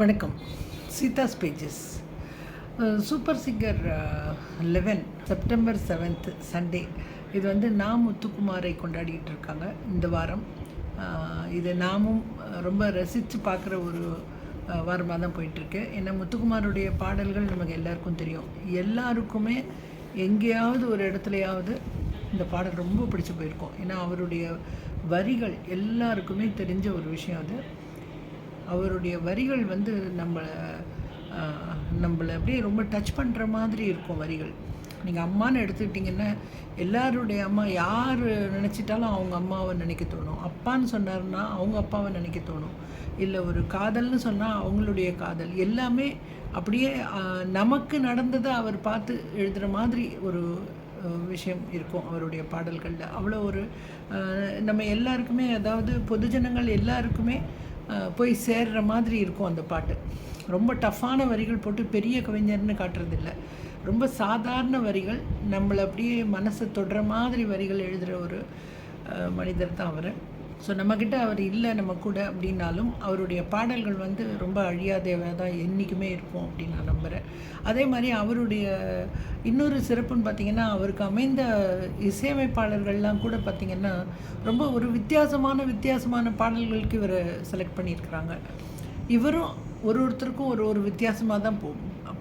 வணக்கம். Seetha's pages super singer eleven September seventh Sunday இது வந்து நாம் முத்துக்குமாரை கொண்டாடிக்கிட்டு இருக்காங்க இந்த வாரம். இது நாமும் ரொம்ப ரசித்து பார்க்குற ஒரு வாரமாக தான் போயிட்டுருக்கு. ஏன்னா முத்துக்குமாருடைய பாடல்கள் நமக்கு எல்லாருக்கும் தெரியும். எல்லாருக்குமே எங்கேயாவது ஒரு இடத்துலையாவது இந்த பாடல் ரொம்ப பிடிச்சி போயிருக்கோம். ஏன்னா அவருடைய வரிகள் எல்லாருக்குமே தெரிஞ்ச ஒரு விஷயம் அது. அவருடைய வரிகள் வந்து நம்மளை நம்மளை அப்படியே ரொம்ப டச் பண்ணுற மாதிரி இருக்கும் வரிகள். நீங்கள் அம்மான்னு எடுத்துக்கிட்டிங்கன்னா எல்லாருடைய அம்மா யார் நினச்சிட்டாலும் அவங்க அம்மாவை நினைக்க தோணும். அப்பான்னு சொன்னார்னா அவங்க அப்பாவை நினைக்க தோணும். இல்லை ஒரு காதல்னு சொன்னால் அவங்களுடைய காதல். எல்லாமே அப்படியே நமக்கு நடந்ததை அவர் பார்த்து எழுதுகிற மாதிரி ஒரு விஷயம் இருக்கும் அவருடைய பாடல்களில். அவ்வளோ ஒரு நம்ம எல்லாருக்குமே அதாவது பொதுஜனங்கள் எல்லாருக்குமே போய் சேர்ற மாதிரி இருக்கும் அந்த பாட்டு. ரொம்ப டஃப்பான வரிகள் போட்டு பெரிய கவிஞர்னு காட்டுறதில்ல. ரொம்ப சாதாரண வரிகள் நம்மளை அப்படியே மனசை தொடுற மாதிரி வரிகள் எழுதுகிற ஒரு மனிதர் தான் அவர். ஸோ நம்மக்கிட்ட அவர் இல்லை நம்ம கூட அப்படின்னாலும் அவருடைய பாடல்கள் வந்து ரொம்ப அழியாதேவாக தான் என்றைக்குமே இருக்கும் அப்படின்னு நான் நம்புகிறேன் அதே மாதிரி அவருடைய இன்னொரு சிறப்புன்னு பார்த்தீங்கன்னா அவருக்கு அமைந்த இசையமைப்பாளர்கள்லாம் கூட பார்த்திங்கன்னா ரொம்ப ஒரு வித்தியாசமான வித்தியாசமான பாடல்களுக்கு இவரை செலக்ட் பண்ணியிருக்கிறாங்க. இவரும் ஒரு ஒருத்தருக்கும் ஒரு ஒரு வித்தியாசமாக தான் போ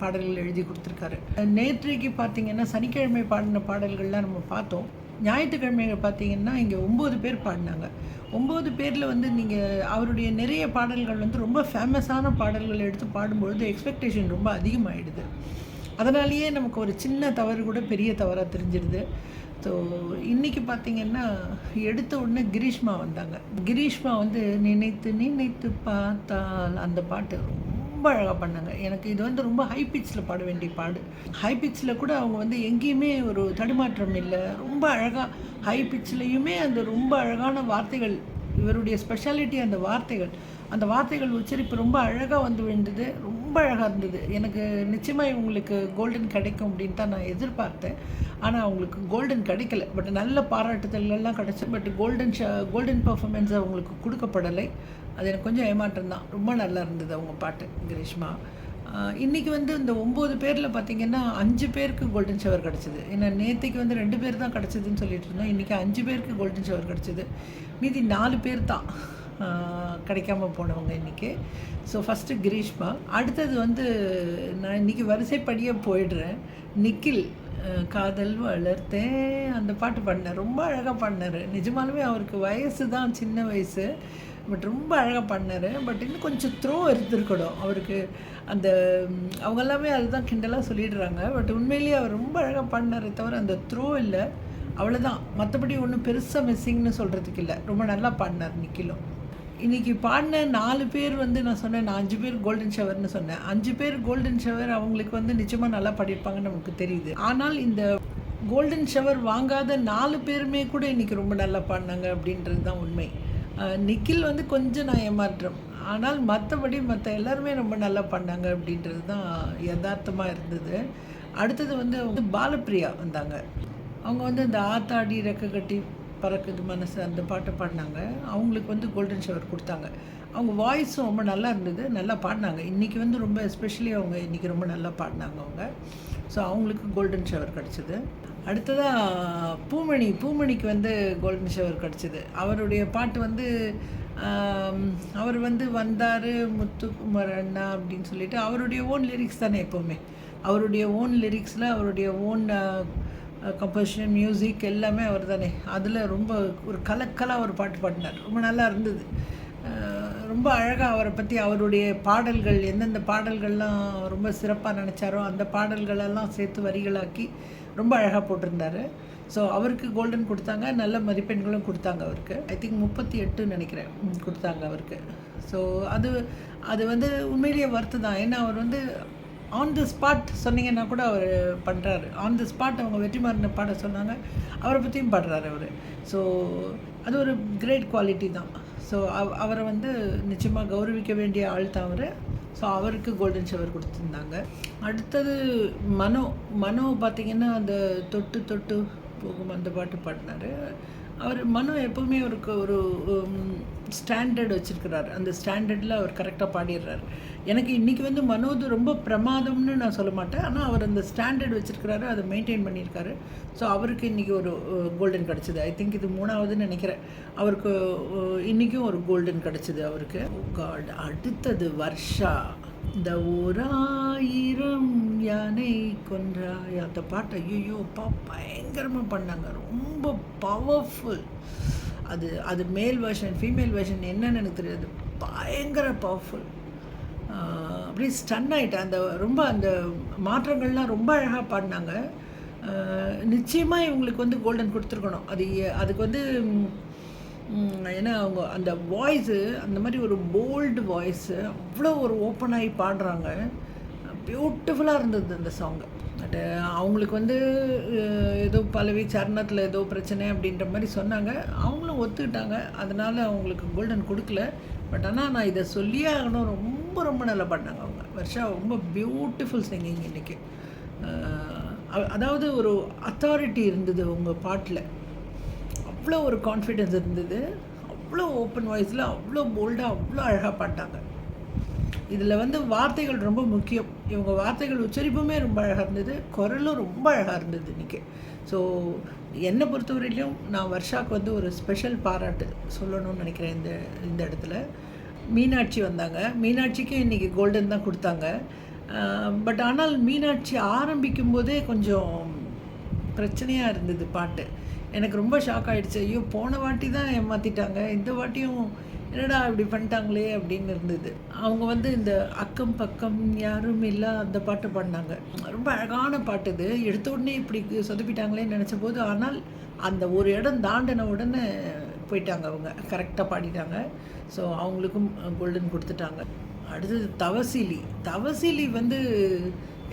பாடல்கள் எழுதி கொடுத்துருக்காரு. நேற்றைக்கு பார்த்தீங்கன்னா சனிக்கிழமை பாடின பாடல்கள்லாம் நம்ம பார்த்தோம். ஞாயிற்றுக்கிழமைகள் பார்த்தீங்கன்னா இங்கே ஒம்பது பேர் பாடினாங்க. ஒம்பது பேரில் வந்து நீங்கள் அவருடைய நிறைய பாடல்கள் வந்து ரொம்ப ஃபேமஸான பாடல்கள் எடுத்து பாடும்பொழுது எக்ஸ்பெக்டேஷன் ரொம்ப அதிகமாகிடுது அதனாலேயே நமக்கு ஒரு சின்ன தவறு கூட பெரிய தவறாக தெரிஞ்சிடுது ஸோ இன்றைக்கி பார்த்தீங்கன்னா எடுத்த உடனே கிரீஷ்மா வந்தாங்க. கிரீஷ்மா வந்து நினைத்து நினைத்து பார்த்தால் அந்த பாட்டு. ரொம்ப ரொம்ப அழகாக பண்ணாங்க. எனக்கு இது வந்து ரொம்ப ஹை பிச்சில் பாட வேண்டிய பாடு. ஹை பிச்சில் கூட அவங்க வந்து எங்கேயுமே ஒரு தடுமாற்றம் இல்லை. ரொம்ப அழகாக ஹை பிச்சிலையுமே அந்த ரொம்ப அழகான வார்த்தைகள் இவருடைய ஸ்பெஷாலிட்டி அந்த வார்த்தைகள் அந்த வார்த்தைகள் உச்சரிப்பு ரொம்ப அழகாக வந்து விழுந்தது. ரொம்ப அழகாக இருந்தது. எனக்கு நிச்சயமாக இவங்களுக்கு கோல்டன் கிடைக்கும் அப்படின்னு தான் நான் எதிர்பார்த்தேன். ஆனால் அவங்களுக்கு கோல்டன் கிடைக்கல. பட் நல்ல பாராட்டுதல் எல்லாம் கிடச்சி பட் கோல்டன் ஷ கோல்டன் பர்ஃபார்மன்ஸ் அவங்களுக்கு கொடுக்கப்படலை. அது எனக்கு கொஞ்சம் ஏமாற்றம் தான். ரொம்ப நல்லா இருந்தது அவங்க பாட்டு கிரீஷ்மா. இன்றைக்கி வந்து இந்த ஒம்பது பேரில் பார்த்தீங்கன்னா அஞ்சு பேருக்கு கோல்டன் ஷவர் கிடச்சிது. ஏன்னா நேற்றுக்கு வந்து ரெண்டு பேர் தான் கிடச்சிதுன்னு சொல்லிட்டு இருந்தோம். இன்றைக்கி அஞ்சு பேருக்கு கோல்டன் ஷவர் கிடச்சிது. மீதி நாலு பேர் தான். கிடைக்காம போனவங்க இன்றைக்கி ஸோ ஃபஸ்ட்டு கிரீஷ்மா. அடுத்தது வந்து நான் இன்றைக்கி வரிசைப்படியே போயிடுறேன். நிக்கில் காதல் வளர்த்தேன். அந்த பாட்டு பாடினார் ரொம்ப அழகாக பாடினார். நிஜமாலுமே அவருக்கு வயசு தான் சின்ன வயசு. பட் ரொம்ப அழகாக பண்ணார் பட் இன்னும் கொஞ்சம் த்ரோ இருந்திருக்கணும் அவருக்கு அந்த அவங்க எல்லாமே அதுதான் கிண்டலாக சொல்லிடுறாங்க. பட் உண்மையிலேயே அவர் ரொம்ப அழகாக பண்ணாரே தவிர அந்த த்ரோ இல்லை. அவ்வளோதான் மற்றபடி ஒன்றும் பெருசாக மிஸ்ஸிங்னு சொல்கிறதுக்கு இல்லை. ரொம்ப நல்லா பாடினார் நிக்கிலும். இன்னைக்கு பாடின நாலு பேர் வந்து நான் சொன்னேன் நான் அஞ்சு பேர் கோல்டன் ஷவர்னு சொன்னேன். அஞ்சு பேர் கோல்டன் ஷவர் அவங்களுக்கு வந்து நிச்சயமாக நல்லா பாடியிருப்பாங்கன்னு நமக்கு தெரியுது. ஆனால் இந்த கோல்டன் ஷவர் வாங்காத நாலு பேருமே கூட இன்னைக்கு ரொம்ப நல்லா பாடினாங்க அப்படின்றது தான் உண்மை. நிக்கில் வந்து கொஞ்சம் நான் ஏமாற்றம். ஆனால் மற்றபடி மற்ற எல்லாருமே ரொம்ப நல்லா பண்ணாங்க அப்படின்றது தான் யதார்த்தமாக இருந்தது. அடுத்தது வந்து வந்து பாலப்பிரியா வந்தாங்க. அவங்க வந்து இந்த ஆத்தாடி ரெக்க கட்டி பறக்குது மனசு அந்த பாட்டை பாடினாங்க. அவங்களுக்கு வந்து கோல்டன் ஷவர் கொடுத்தாங்க. அவங்க வாய்ஸும் ரொம்ப நல்லா இருந்தது. நல்லா பாடினாங்க. இன்றைக்கி வந்து ரொம்ப எஸ்பெஷலி அவங்க இன்றைக்கி ரொம்ப நல்லா பாடினாங்க அவங்க. ஸோ அவங்களுக்கு கோல்டன் ஷவர் கிடச்சிது. அடுத்ததாக பூமணி. பூமணிக்கு வந்து கோல்டன் ஷவர் கிடச்சிது. அவருடைய பாட்டு வந்து அவர் வந்து வந்தார் முத்துக்குமார் அண்ணா அப்படின்னு சொல்லிட்டு அவருடைய ஓன் லிரிக்ஸ் தானே எப்போவுமே. அவருடைய ஓன் லிரிக்ஸில் அவருடைய ஓன் கம்போசிஷன் மியூசிக் எல்லாமே அவர் தானே அதில் ரொம்ப ஒரு கலக்கலாக ஒரு பாட்டு பாடினார். ரொம்ப நல்லா இருந்தது. ரொம்ப அழகாக அவரை பற்றி அவருடைய பாடல்கள் எந்தெந்த பாடல்கள்லாம் ரொம்ப சிறப்பாக நினச்சாரோ அந்த பாடல்களெல்லாம் சேர்த்து வரிகளாக்கி ரொம்ப அழகாக போட்டிருந்தார். ஸோ அவருக்கு கோல்டன் கொடுத்தாங்க. நல்ல மதிப்பெண்களும் கொடுத்தாங்க அவருக்கு. ஐ திங்க் முப்பத்தி எட்டுன்னு நினைக்கிறேன். கொடுத்தாங்க அவருக்கு. ஸோ அது அது வந்து உண்மையிலேயே வருத்து தான். ஏன்னா அவர் வந்து ஆன் தி ஸ்பாட் சொன்னீங்கன்னா கூட அவர் பண்ணுறாரு ஆன் தி ஸ்பாட் அவங்க வெற்றிமாறனை பாட சொன்னாங்க. அவரை பற்றியும் பாடுறாரு அவர். ஸோ அது ஒரு கிரேட் குவாலிட்டி தான். ஸோ அவ அவரை வந்து நிச்சயமாக கௌரவிக்க வேண்டிய ஆள் தான் அவர். ஸோ அவருக்கு கோல்டன் ஷவர் கொடுத்துருந்தாங்க. அடுத்தது மனோ மனோ பார்த்திங்கன்னா அந்த தொட்டு தொட்டு போகும் அந்த பாட்டு பாடினார். அவர் மனு எப்போவுமே அவருக்கு ஒரு ஸ்டாண்டர்ட் வச்சுருக்கிறார். அந்த ஸ்டாண்டர்டில் அவர் கரெக்டாக பாடிடுறார். எனக்கு இன்றைக்கி வந்து மனோது ரொம்ப பிரமாதம்னு நான் சொல்ல மாட்டேன். ஆனால் அவர் அந்த ஸ்டாண்டர்ட் வச்சுருக்கிறாரு அதை மெயின்டைன் பண்ணியிருக்காரு. ஸோ அவருக்கு இன்றைக்கி ஒரு கோல்டன் கிடச்சிது. ஐ திங்க் இது மூணாவதுன்னு நினைக்கிறேன். அவருக்கு இன்றைக்கும் ஒரு கோல்டன் கிடச்சிது அவருக்கு. Oh காட் அடுத்தது வர்ஷா. இந்த ஓராயிரம் யானை கொன்றாய். அந்த பாட்டை ஐயோ அப்பா பயங்கரமாக பண்ணாங்க. ரொம்ப பவர்ஃபுல் அது அது மேல் வேர்ஷன் ஃபீமேல் வெர்ஷன் என்னன்னு எனக்கு தெரியாது. பயங்கர பவர்ஃபுல் அப்படியே ஸ்டன் ஆகிட்டேன் அந்த ரொம்ப அந்த மாற்றங்கள்லாம் ரொம்ப அழகாக பாடினாங்க. நிச்சயமாக இவங்களுக்கு வந்து கோல்டன் கொடுத்துருக்கணும். அது அதுக்கு வந்து ஏன்னா அவங்க அந்த வாய்ஸு அந்த மாதிரி ஒரு போல்டு வாய்ஸு அவ்வளோ ஒரு ஓப்பன் ஆகி பாடுறாங்க. பியூட்டிஃபுல்லாக இருந்தது அந்த சாங்கு பட் அவங்களுக்கு வந்து ஏதோ பலவி சரணத்தில் ஏதோ பிரச்சனை அப்படின்ற மாதிரி சொன்னாங்க. அவங்களும் ஒத்துக்கிட்டாங்க. அதனால் அவங்களுக்கு கோல்டன் கொடுக்கல. பட் ஆனால் நான் இதை சொல்லியே ஆகணும். ரொம்ப ரொம்ப நல்லா பண்ணாங்க அவங்க. வருஷா ரொம்ப பியூட்டிஃபுல் சிங்கிங் இன்றைக்கி அதாவது ஒரு அத்தாரிட்டி இருந்தது உங்கள் பாட்டில். அவ்வளோ ஒரு கான்ஃபிடென்ஸ் இருந்தது. அவ்வளோ ஓப்பன் வாய்ஸில் அவ்வளோ போல்டாக அவ்வளோ அழகாக பாட்டாங்க. இதில் வந்து வார்த்தைகள் ரொம்ப முக்கியம். இவங்க வார்த்தைகள் உச்சரிப்புமே ரொம்ப அழகாக இருந்தது. குரலும் ரொம்ப அழகாக இருந்தது இன்றைக்கி ஸோ என்னை பொறுத்தவரையிலையும் நான் வர்ஷாவுக்கு வந்து ஒரு ஸ்பெஷல் பாராட்டு சொல்லணும்னு நினைக்கிறேன் இந்த இந்த இடத்துல. மீனாட்சி வந்தாங்க. மீனாட்சிக்கும் இன்றைக்கி கோல்டன் தான் கொடுத்தாங்க. பட் ஆனால் மீனாட்சி ஆரம்பிக்கும் போதே கொஞ்சம் பிரச்சனையாக இருந்தது பாட்டு. எனக்கு ரொம்ப ஷாக் ஆகிடுச்சு ஐயோ போன வாட்டி தான் ஏமாற்றிட்டாங்க இந்த வாட்டியும் என்னடா இப்படி பண்ணிட்டாங்களே அப்படின்னு இருந்தது. அவங்க வந்து இந்த அக்கம் பக்கம் யாரும் இல்லை அந்த பாட்டு பாடினாங்க. ரொம்ப அழகான பாட்டு இது. எடுத்த உடனே இப்படி சொதப்பிட்டாங்களேன்னு நினச்ச போது ஆனால் அந்த ஒரு இடம் தாண்டின உடனே போயிட்டாங்க அவங்க. கரெக்டாக பாடிட்டாங்க. ஸோ அவங்களுக்கும் கோல்டன் கொடுத்துட்டாங்க. அடுத்தது தவசிலி. தவசிலி வந்து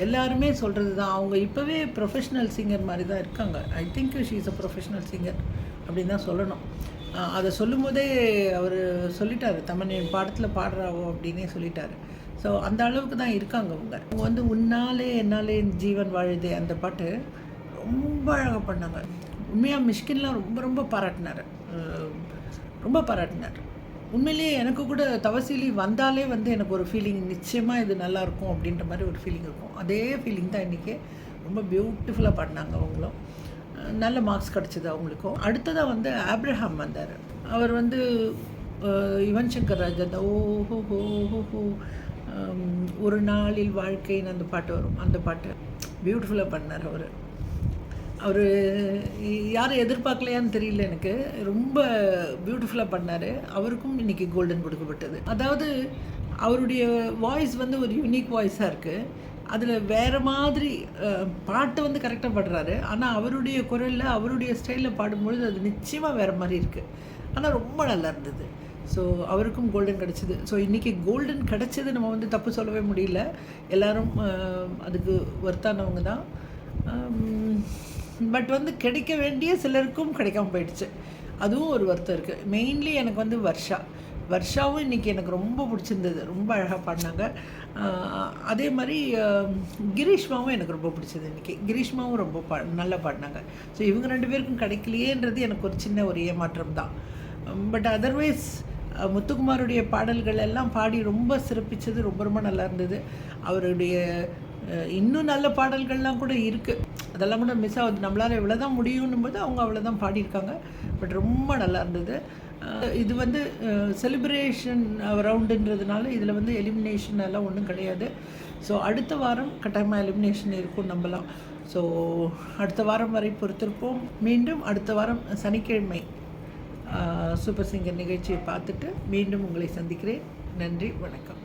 எல்லாருமே சொல்கிறது தான் அவங்க இப்போவே ப்ரொஃபஷ்னல் சிங்கர் மாதிரி தான் இருக்காங்க. I think she is a professional singer அப்படின்னு தான் சொல்லணும். அதை சொல்லும் போதே அவர் சொல்லிட்டார். தமிழ் பாடத்தில் பாடுறாவோ அப்படின்னே சொல்லிட்டார். ஸோ அந்த அளவுக்கு தான் இருக்காங்க அவங்க. அவங்க வந்து உன்னாலே என்னாலே ஜீவன் வாழுதே அந்த பாட்டு ரொம்ப அழகாக பண்ணாங்க. உண்மையாக மிஷ்கின்லாம் ரொம்ப ரொம்ப பாராட்டினார். ரொம்ப பாராட்டினார். உண்மையிலேயே எனக்கு கூட தவசீலி வந்தாலே வந்து எனக்கு ஒரு ஃபீலிங் நிச்சயமாக இது நல்லாயிருக்கும் அப்படின்ற மாதிரி ஒரு ஃபீலிங் இருக்கும். அதே ஃபீலிங் தான் இன்றைக்கி ரொம்ப பியூட்டிஃபுல்லாக பாடினாங்க அவங்களும். நல்ல மார்க்ஸ் கிடச்சிது அவங்களுக்கும். அடுத்ததாக வந்து ஆப்ரஹாம் வந்தார். அவர் வந்து யுவன் சங்கர் ராஜா அந்த ஓஹோ ஹோ ஹோ ஒரு நாளில் வாழ்க்கைன்னு அந்த பாட்டு வரும். அந்த பாட்டு பியூட்டிஃபுல்லாக பண்ணார் அவர். அவர் யாரும் எதிர்பார்க்கலையான்னு தெரியல எனக்கு. ரொம்ப பியூட்டிஃபுல்லாக பண்ணார். அவருக்கும் இன்றைக்கி கோல்டன் கொடுக்கப்பட்டது. அதாவது அவருடைய வாய்ஸ் வந்து ஒரு யூனிக் வாய்ஸாக இருக்குது அதில் வேறு மாதிரி பாட்டு வந்து கரெக்டாக பாடுறாரு. ஆனால் அவருடைய குரலில் அவருடைய ஸ்டைலில் பாடும்பொழுது அது நிச்சயமாக வேறு மாதிரி இருக்குது ஆனால் ரொம்ப நல்லா இருந்தது. ஸோ அவருக்கும் கோல்டன் கிடச்சிது. ஸோ இன்றைக்கி கோல்டன் கிடச்சது நம்ம வந்து தப்பு சொல்லவே முடியல. எல்லோரும் அதுக்கு ஒர்த்தானவங்க தான். பட் வந்து கிடைக்க வேண்டிய சிலருக்கும் கிடைக்காம போயிடுச்சு. அதுவும் ஒரு வருத்தம் இருக்குது மெயின்லி எனக்கு வந்து வர்ஷா. வர்ஷாவும் இன்றைக்கி எனக்கு ரொம்ப பிடிச்சிருந்தது. ரொம்ப அழகாக பாடினாங்க. அதே மாதிரி கிரீஷ்மாவும் எனக்கு ரொம்ப பிடிச்சது இன்றைக்கி கிரீஷ்மாவும் ரொம்ப பா நல்லா பாடினாங்க. ஸோ இவங்க ரெண்டு பேருக்கும் கிடைக்கலையேன்றது எனக்கு ஒரு சின்ன ஒரு ஏமாற்றம் தான். பட் அதர்வைஸ் முத்துக்குமாருடைய பாடல்கள் எல்லாம் பாடி ரொம்ப சிறப்பித்தது ரொம்ப ரொம்ப நல்லா இருந்தது. அவருடைய இன்னும் நல்ல பாடல்கள்லாம் கூட இருக்குது அதெல்லாம் கூட மிஸ் ஆகுது. நம்மளால் இவ்வளோ தான் முடியும்னும் போது அவங்க அவ்வளோதான் பாடியிருக்காங்க. பட் ரொம்ப நல்லா இருந்தது. இது வந்து செலிப்ரேஷன் ரவுண்டுன்றதுனால இதில் வந்து எலிமினேஷன் எல்லாம் ஒன்றும் கிடையாது. ஸோ அடுத்த வாரம் கட்டாயமாக எலிமினேஷன் இருக்கும் நம்பலாம். ஸோ அடுத்த வாரம் வரை பொறுத்திருப்போம். மீண்டும் அடுத்த வாரம் சனிக்கிழமை சூப்பர் சிங்கர் நிகழ்ச்சியை பார்த்துட்டு மீண்டும் உங்களை சந்திக்கிறேன். நன்றி வணக்கம்.